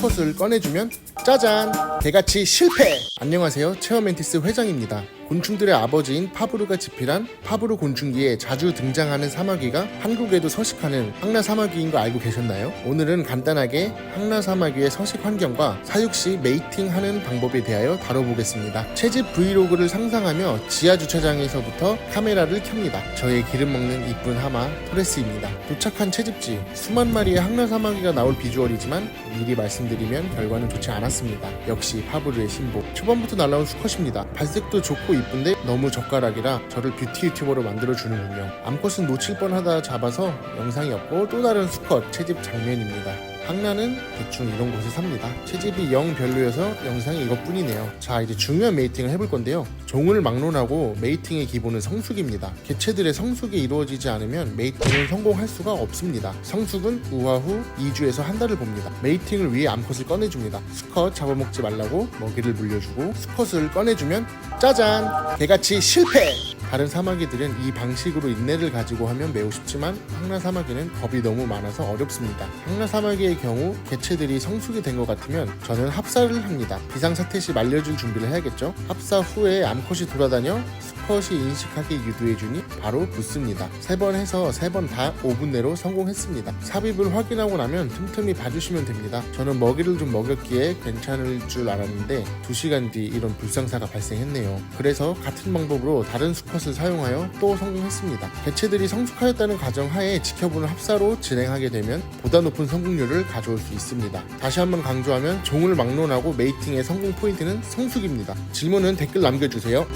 수컷을 꺼내주면 짜잔! 개같이 실패! 안녕하세요. 체어멘티스 회장입니다 곤충들의 아버지인 파브르가 집필한 파브르 곤충기에 자주 등장하는 사마귀가 한국에도 서식하는 항라 사마귀인 거 알고 계셨나요? 오늘은 간단하게 항라 사마귀의 서식 환경과 사육 시 메이팅하는 방법에 대하여 다뤄보겠습니다. 채집 브이로그를 상상하며 지하 주차장에서부터 카메라를 켭니다. 저의 기름 먹는 이쁜 하마 토레스입니다. 도착한 채집지 수만 마리의 항라 사마귀가 나올 비주얼이지만 미리 말씀드리면 결과는 좋지 않았습니다. 역시 파브르의 신복. 초반부터 날라온 수컷입니다. 발색도 좋고 이쁜데 너무 젓가락이라 저를 뷰티 유튜버로 만들어주는군요. 암컷은 놓칠 뻔하다 잡아서 영상이 없고 또 다른 수컷 채집 장면입니다. 항라는 대충 이런 곳에 삽니다. 채집이 영 별로여서 영상이 이것뿐이네요. 자 이제 중요한 메이팅을 해볼 건데요. 종을 막론하고 메이팅의 기본은 성숙입니다. 개체들의 성숙이 이루어지지 않으면 메이팅을 성공할 수가 없습니다. 성숙은 우화 후 2주에서 한 달을 봅니다. 메이팅을 위해 암컷을 꺼내줍니다. 수컷 잡아먹지 말라고 먹이를 물려주고 수컷을 꺼내주면 짜잔! 개같이 실패! 다른 사마귀들은 이 방식으로 인내를 가지고 하면 매우 쉽지만 항라 사마귀는 겁이 너무 많아서 어렵습니다. 항라 사마귀의 경우 개체들이 성숙이 된 것 같으면 저는 합사를 합니다. 비상사태 시 말려줄 준비를 해야겠죠. 합사 후에 암컷이 돌아다녀 수컷이 인식하게 유도해주니 바로 붙습니다. 세 번 해서 세 번 다 5분 내로 성공했습니다. 삽입을 확인하고 나면 틈틈이 봐주시면 됩니다. 저는 먹이를 좀 먹였기에 괜찮을 줄 알았는데 2시간 뒤 이런 불상사가 발생했네요. 그래서 같은 방법으로 다른 수 컷을 사용하여 또 성공했습니다. 개체들이 성숙하였다는 가정하에 지켜보는 합사로 진행하게 되면 보다 높은 성공률을 가져올 수 있습니다. 다시 한번 강조하면 종을 막론하고 메이팅의 성공 포인트는 성숙입니다. 질문은 댓글 남겨주세요.